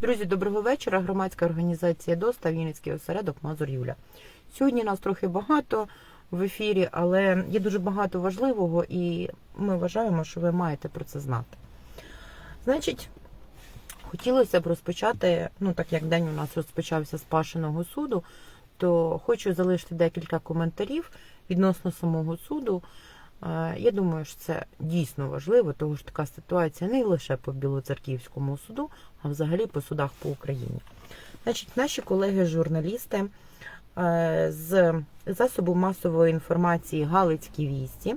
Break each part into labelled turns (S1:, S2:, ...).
S1: Друзі, доброго вечора. Громадська організація ДОСТА Вінницький осередок Мазур Юля. Сьогодні нас трохи багато в ефірі, але є дуже багато важливого, і ми вважаємо, що ви маєте про це знати. Значить, хотілося б розпочати, ну так як день у нас розпочався з Пашиного суду, то хочу залишити декілька коментарів відносно самого суду. Я думаю, що це дійсно важливо, тому що така ситуація не лише по Білоцерківському суду, а взагалі по судах по Україні. Значить, наші колеги-журналісти е, з засобу масової інформації Галицькі вісті,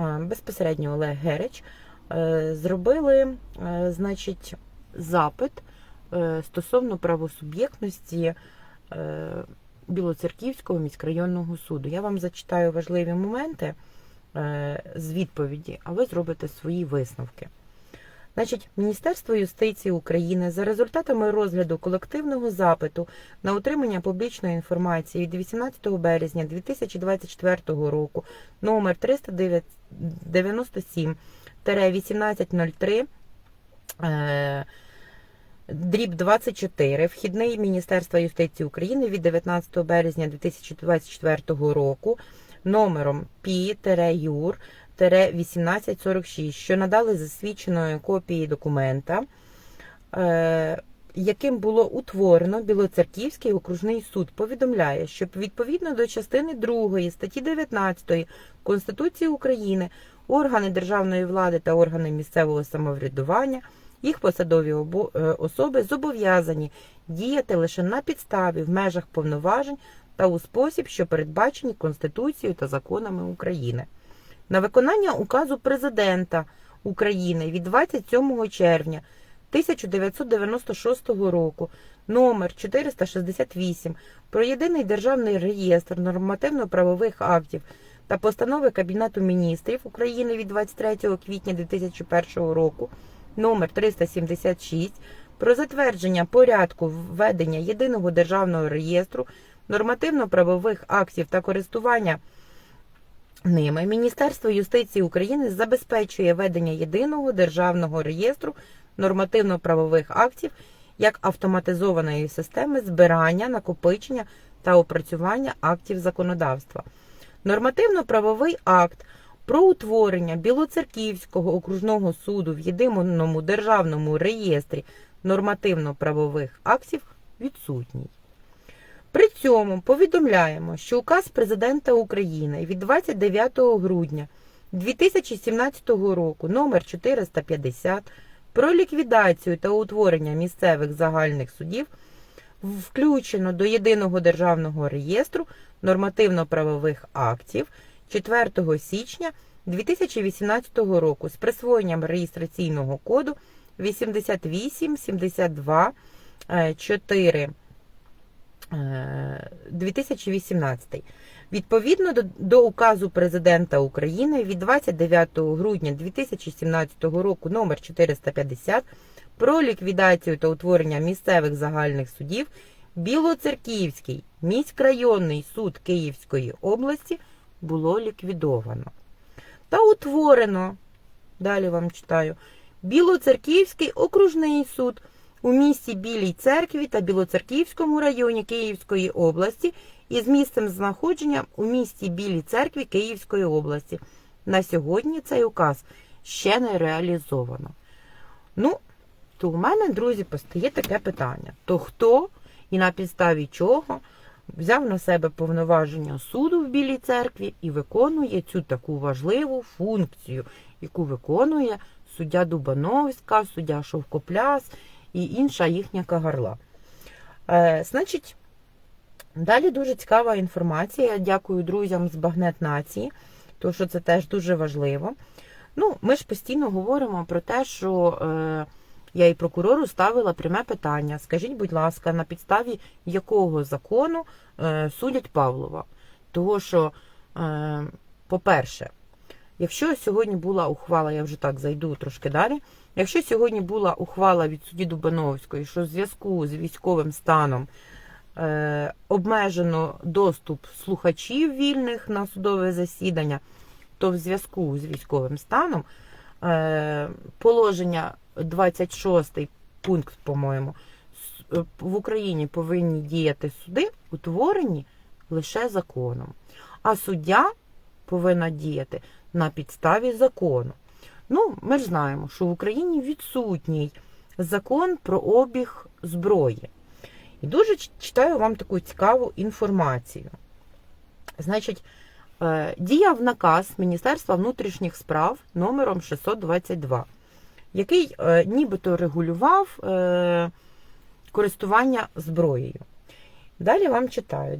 S1: е, безпосередньо Олег Герич, е, зробили значить, запит стосовно правосуб'єктності Білоцерківського міськрайонного суду. Я вам зачитаю важливі моменти з відповіді, а ви зробите свої висновки. Значить, Міністерство юстиції України за результатами розгляду колективного запиту на отримання публічної інформації від 18 березня 2024 року номер 397-1803 е, дріб 24 вхідний Міністерства юстиції України від 19 березня 2024 року номером пі-юр 1846, що надали засвідченої копії документа, е, яким було утворено Білоцерківський окружний суд, повідомляє, що відповідно до частини 2 статті 19 Конституції України органи державної влади та органи місцевого самоврядування, їх посадові е, особи зобов'язані діяти лише на підставі в межах повноважень та у спосіб, що передбачені Конституцією та законами України. На виконання указу президента України від 27 червня 1996 року номер 468 про єдиний державний реєстр нормативно-правових актів та постанови Кабінету міністрів України від 23 квітня 2001 року номер 376 про затвердження порядку введення єдиного державного реєстру нормативно-правових актів та користування ними Міністерство юстиції України забезпечує ведення єдиного державного реєстру нормативно-правових актів як автоматизованої системи збирання, накопичення та опрацювання актів законодавства. Нормативно-правовий акт про утворення Білоцерківського окружного суду в єдиному державному реєстрі нормативно-правових актів відсутній. При цьому повідомляємо, що указ президента України від 29 грудня 2017 року номер 450 про ліквідацію та утворення місцевих загальних судів включено до єдиного державного реєстру нормативно-правових актів 4 січня 2018 року з присвоєнням реєстраційного коду 88 72 4 2018. Відповідно до, до указу президента України від 29 грудня 2017 року номер 450 про ліквідацію та утворення місцевих загальних судів Білоцерківський міськрайонний суд Київської області було ліквідовано. Та утворено, далі вам читаю, Білоцерківський окружний суд у місті Білій церкві та Білоцерківському районі Київської області із місцем знаходження у місті Білій церкві Київської області. На сьогодні цей указ ще не реалізовано. Ну, то у мене, друзі, постає таке питання: то хто і на підставі чого взяв на себе повноваження суду в Білій церкві і виконує цю таку важливу функцію, яку виконує суддя Дубановська, суддя Шовкопляс і інша їхня кагарла. Е, Значить, далі дуже цікава інформація. Дякую друзям з Багнет Нації, тому що це теж дуже важливо. Ну, ми ж постійно говоримо про те, що е, я і прокурору ставила пряме питання. Скажіть, будь ласка, на підставі якого закону е, судять Павлова? Того, що, е, по-перше, якщо сьогодні була ухвала, я вже так зайду трошки далі. Якщо сьогодні була ухвала від судді Дубановської, що в зв'язку з військовим станом е, обмежено доступ слухачів вільних на судове засідання, то в зв'язку з військовим станом е, положення 26 пункт, по-моєму. Е, В Україні повинні діяти суди, утворені лише законом. А суддя повинна діяти на підставі закону. Ну, ми ж знаємо, що в Україні відсутній закон про обіг зброї. І дуже читаю вам таку цікаву інформацію. Значить, е, діяв наказ Міністерства внутрішніх справ номером 622, який е, нібито регулював е, користування зброєю. Далі вам читаю.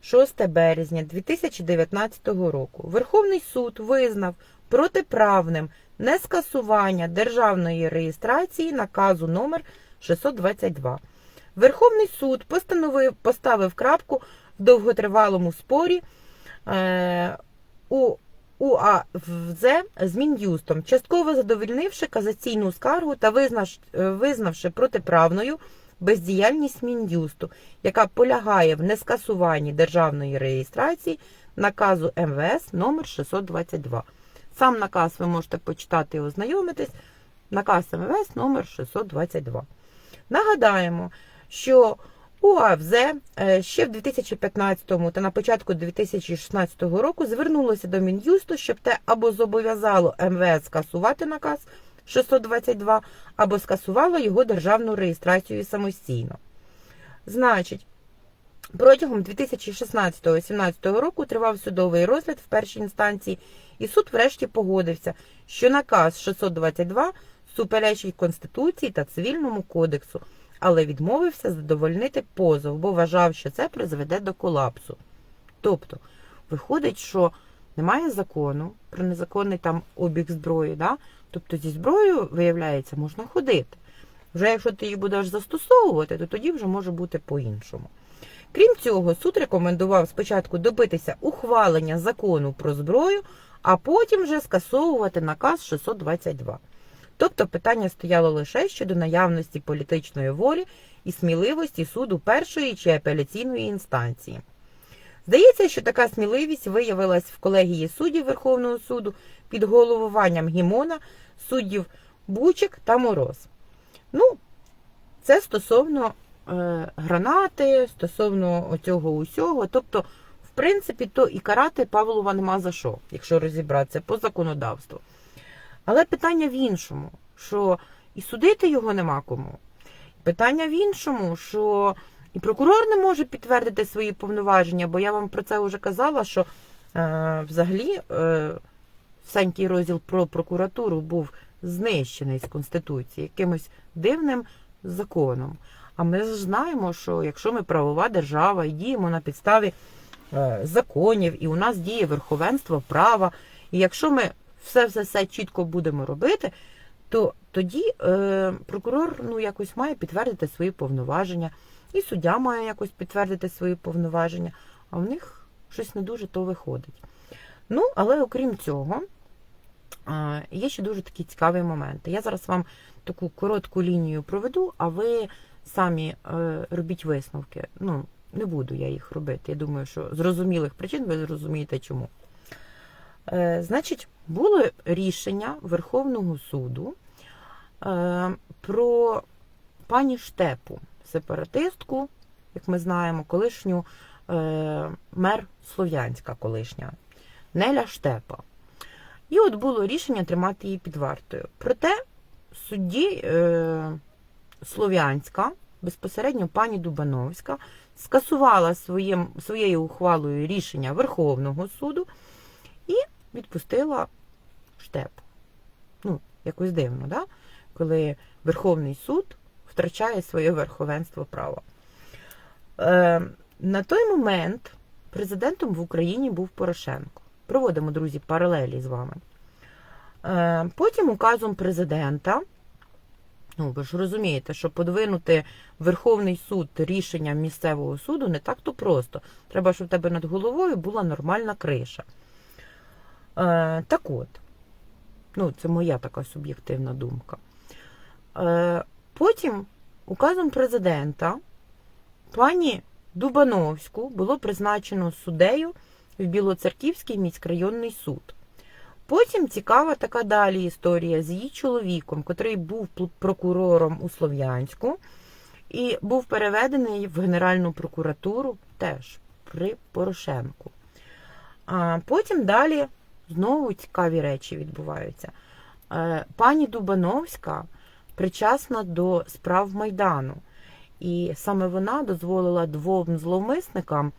S1: 26 березня 2019 року Верховний суд визнав протиправним нескасування державної реєстрації наказу номер 622. Верховний суд постановив, поставив крапку в довготривалому спорі е, у УАВЗ з Мін'юстом, частково задовольнивши казаційну скаргу та е, визнавши протиправною бездіяльність Мін'юсту, яка полягає в нескасуванні державної реєстрації наказу МВС номер 622. Сам наказ ви можете почитати і ознайомитись. Наказ МВС номер 622. Нагадаємо, що УАВЗ е, ще в 2015 та на початку 2016 року звернулося до Мін'юсту, щоб те або зобов'язало МВС скасувати наказ 622, або скасувало його державну реєстрацію самостійно. Значить, протягом 2016-2017 року тривав судовий розгляд в першій інстанції, і суд врешті погодився, що наказ 622 суперечить Конституції та Цивільному кодексу, але відмовився задовольнити позов, бо вважав, що це призведе до колапсу. Тобто, виходить, що немає закону про незаконний там обіг зброї, да? Тобто зі зброєю, виявляється, можна ходити. Вже якщо ти її будеш застосовувати, то тоді вже може бути по-іншому. Крім цього, суд рекомендував спочатку добитися ухвалення закону про зброю, а потім вже скасовувати наказ 622. Тобто питання стояло лише щодо наявності політичної волі і сміливості суду першої чи апеляційної інстанції. Здається, що така сміливість виявилась в колегії суддів Верховного суду під головуванням Гімона, суддів Бучик та Мороз. Ну, це стосовно е, гранати, стосовно оцього усього. Тобто, в принципі, то і карати Павлова нема за що, якщо розібратися по законодавству. Але питання в іншому, що і судити його нема кому. Питання в іншому, що і прокурор не може підтвердити свої повноваження, бо я вам про це вже казала, що е, взагалі е, всенький розділ про прокуратуру був знищений з Конституції якимось дивним законом. А ми ж знаємо, що якщо ми правова держава і діємо на підставі е, законів, і у нас діє верховенство права, і якщо ми все все все чітко будемо робити, то тоді е, прокурор ну, якось має підтвердити свої повноваження, і суддя має якось підтвердити свої повноваження, а в них щось не дуже то виходить. Ну, але окрім цього, є ще дуже такі цікаві моменти. Я зараз вам таку коротку лінію проведу, а ви самі е, робіть висновки. Ну, не буду я їх робити. Я думаю, що з зрозумілих причин ви зрозумієте чому. Е, Значить, було рішення Верховного суду е, про пані Штепу, сепаратистку, як ми знаємо, колишню е, мер Слов'янська колишня, Неля Штепа. І от було рішення тримати її під вартою. Проте судді е, Слов'янська, безпосередньо пані Дубановська, скасувала своїм, своєю ухвалою рішення Верховного суду і відпустила штеп. Ну, якось дивно, да? коли Верховний суд втрачає своє верховенство права. Е, на той момент президентом в Україні був Порошенко. Проводимо, друзі, паралелі з вами. Е, потім указом президента, ну ви ж розумієте, що подвинути Верховний суд рішенням місцевого суду не так то просто. Треба, щоб в тебе над головою була нормальна криша. Е, так от, ну, це моя така суб'єктивна думка. Е, потім указом президента пані Дубановську було призначено суддею в Білоцерківський міськрайонний суд. Потім цікава така далі історія з її чоловіком, котрий був прокурором у Слов'янську і був переведений в Генеральну прокуратуру теж при Порошенку. А потім далі знову цікаві речі відбуваються. Е, Пані Дубановська причасна до справ Майдану. І саме вона дозволила двом зловмисникам,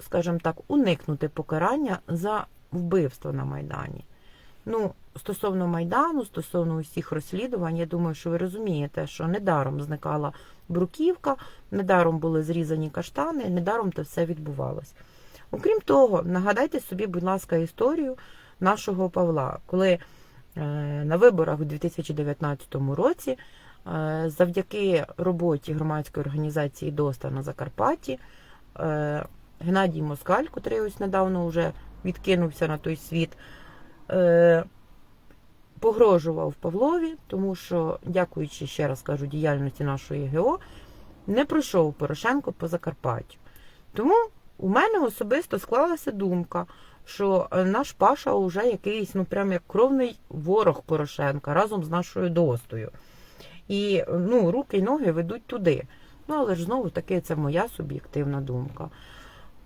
S1: скажімо так, уникнути покарання за вбивство на Майдані. Ну, стосовно Майдану, стосовно усіх розслідувань, я думаю, що ви розумієте, що недаром зникала бруківка, недаром були зрізані каштани, недаром це все відбувалось. Окрім того, нагадайте собі, будь ласка, історію нашого Павла, коли на виборах у 2019 році Е, Завдяки роботі громадської організації ДОСТА на Закарпатті е, Геннадій Москаль, котрий ось недавно вже відкинувся на той світ, е, погрожував Павлові, тому що, дякуючи ще раз кажу, діяльності нашої ГО, не пройшов Порошенко по Закарпаттю. Тому у мене особисто склалася думка, що е, наш Паша вже якийсь, ну прям як кровний ворог Порошенка разом з нашою достою. І ну, руки й ноги ведуть туди. Ну, але ж знову таки, це моя суб'єктивна думка.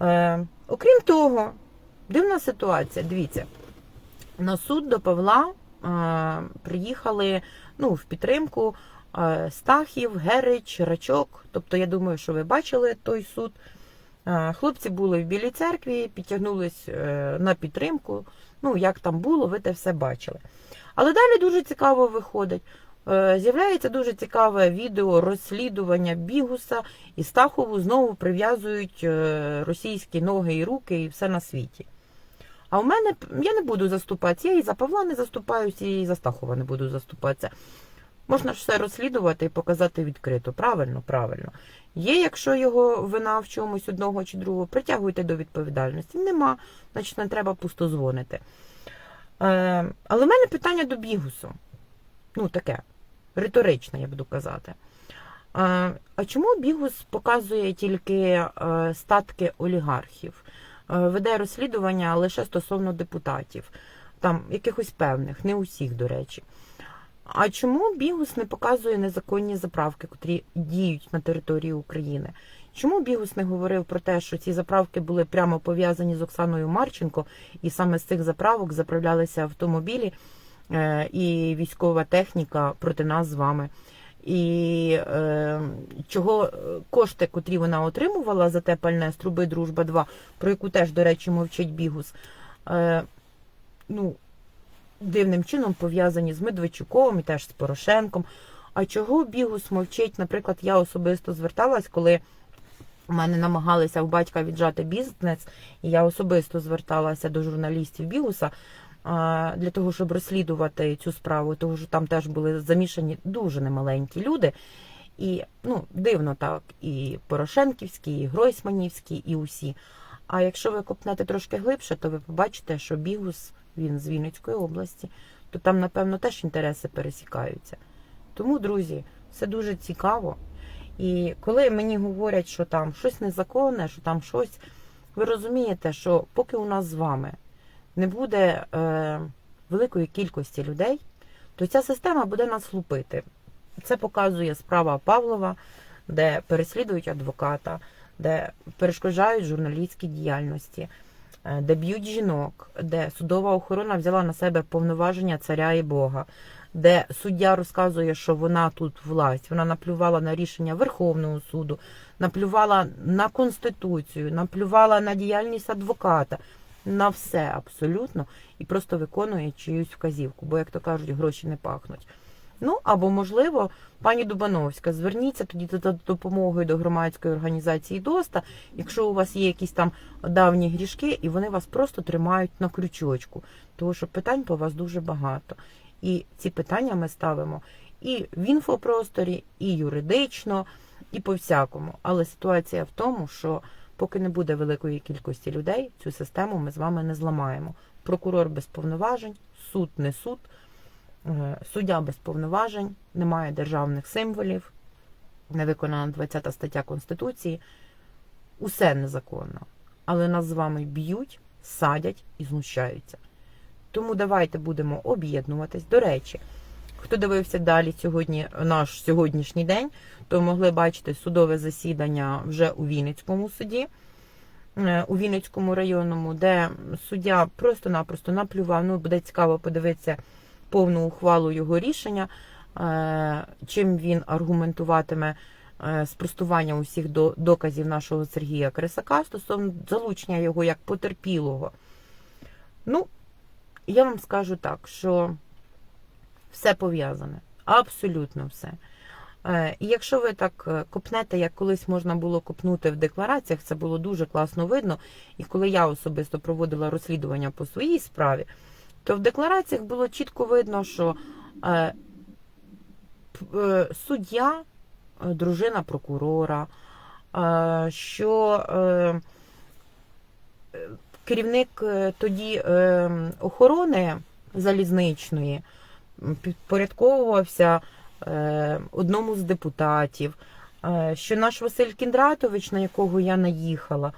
S1: Е, окрім того, дивна ситуація. Дивіться, на суд до Павла е, приїхали ну, в підтримку е, Стахів, Герич, Рачок. Тобто, я думаю, що ви бачили той суд. Хлопці були в Білій церкві, підтягнулись е, на підтримку. Ну, як там було, ви те все бачили. Але далі дуже цікаво виходить. Е, З'являється дуже цікаве відео розслідування Бігуса і Стахову знову прив'язують е, російські ноги і руки і все на світі. А у мене я не буду заступатися. Я і за Павла не заступаюся, і за Стахова не буду заступатися. Можна ж все розслідувати і показати відкрито. Правильно, правильно. Є, якщо його вина в чомусь одного чи другого, притягуйте до відповідальності. Нема, значить не треба пусто дзвонити. Е, але в мене питання до Бігусу. Ну, таке риторичне, я буду казати. А, а чому Бігус показує тільки е, статки олігархів? Е, Веде розслідування лише стосовно депутатів, там якихось певних, не усіх, до речі. А чому Бігус не показує незаконні заправки, котрі діють на території України? Чому Бігус не говорив про те, що ці заправки були прямо пов'язані з Оксаною Марченко, і саме з цих заправок заправлялися автомобілі е, і військова техніка проти нас з вами? І е, чого е, кошти, котрі вона отримувала за те пальне з труби Дружба 2, про яку теж, до речі, мовчить Бігус, е, ну, дивним чином пов'язані з Медведчуком і теж з Порошенком. А чого Бігус мовчить? Наприклад, я особисто зверталась, коли у мене намагалися в батька віджати бізнес, і я особисто зверталася до журналістів Бігуса для того, щоб розслідувати цю справу, тому що там теж були замішані дуже немаленькі люди. І ну, дивно так, і Порошенківські, і Гройсманівські, і усі. А якщо ви копнете трошки глибше, то ви побачите, що Бігус він з Вінницької області, то там, напевно, теж інтереси пересікаються. Тому, друзі, все дуже цікаво. І коли мені говорять, що там щось незаконне, що там щось, ви розумієте, що поки у нас з вами не буде е, великої кількості людей, то ця система буде нас лупити. Це показує справа Павлова, де переслідують адвоката, де перешкоджають журналістській діяльності, де б'ють жінок, де судова охорона взяла на себе повноваження царя і Бога, де суддя розказує, що вона тут власть, вона наплювала на рішення Верховного суду, наплювала на Конституцію, наплювала на діяльність адвоката, на все абсолютно, і просто виконує чиюсь вказівку, бо, як то кажуть, гроші не пахнуть. Ну, або, можливо, пані Дубановська, зверніться тоді за допомогою до громадської організації ДОСТа, якщо у вас є якісь там давні грішки, і вони вас просто тримають на крючочку, тому що питань по вас дуже багато. І ці питання ми ставимо і в інфопросторі, і юридично, і по всякому. Але ситуація в тому, що поки не буде великої кількості людей, цю систему ми з вами не зламаємо. Прокурор без повноважень, суд не суд. Е, Суддя без повноважень, немає державних символів, не виконана 20 стаття Конституції. Усе незаконно. Але нас з вами б'ють, садять і знущаються. Тому давайте будемо об'єднуватись. До речі, хто дивився далі сьогодні, наш сьогоднішній день, то могли бачити судове засідання вже у Вінницькому суді, е, у Вінницькому районному, де суддя просто-напросто наплював. Ну, буде цікаво подивитися повну ухвалу його рішення, е, чим він аргументуватиме е, спростування усіх до- доказів нашого Сергія Крисака стосовно залучення його як потерпілого. Ну, я вам скажу так, що все пов'язане. Абсолютно все. Е, І якщо ви так копнете, як колись можна було копнути в деклараціях, це було дуже класно видно. І коли я особисто проводила розслідування по своїй справі, то в деклараціях було чітко видно, що е, е, суддя, е, дружина прокурора, е, що е, е, керівник е, тоді е, охорони залізничної підпорядковувався е, одному з депутатів, е, що наш Василь Кіндратович, на якого я наїхала,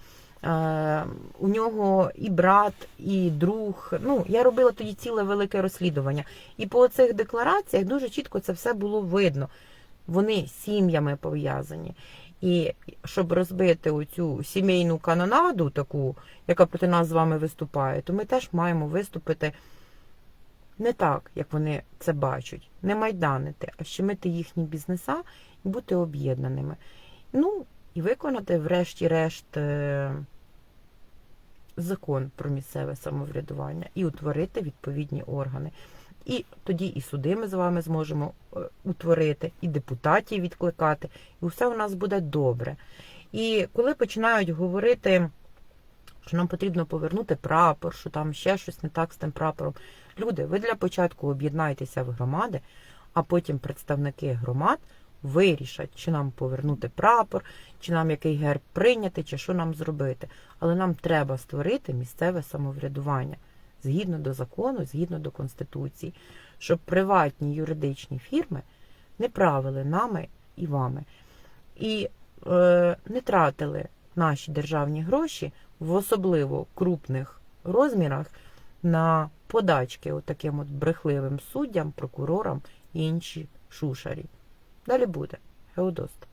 S1: у нього і брат, і друг. Ну, я робила тоді ціле велике розслідування. І по цих деклараціях дуже чітко це все було видно. Вони сім'ями пов'язані. І щоб розбити оцю сімейну канонаду, таку, яка проти нас з вами виступає, то ми теж маємо виступити не так, як вони це бачать, не майданити, а щемити їхні бізнеса і бути об'єднаними. Ну, і виконати, врешті-решт, е, закон про місцеве самоврядування і утворити відповідні органи. І тоді і суди ми з вами зможемо е, утворити, і депутатів відкликати, і все у нас буде добре. І коли починають говорити, що нам потрібно повернути прапор, що там ще щось не так з тим прапором. Люди, ви для початку об'єднайтеся в громади, а потім представники громад вирішать, чи нам повернути прапор, чи нам який герб прийняти, чи що нам зробити. Але нам треба створити місцеве самоврядування згідно до закону, згідно до Конституції, щоб приватні юридичні фірми не правили нами і вами. І е, не тратили наші державні гроші в особливо крупних розмірах на подачки отаким от брехливим суддям, прокурорам і інші шушарі. Далі буде. Геодост.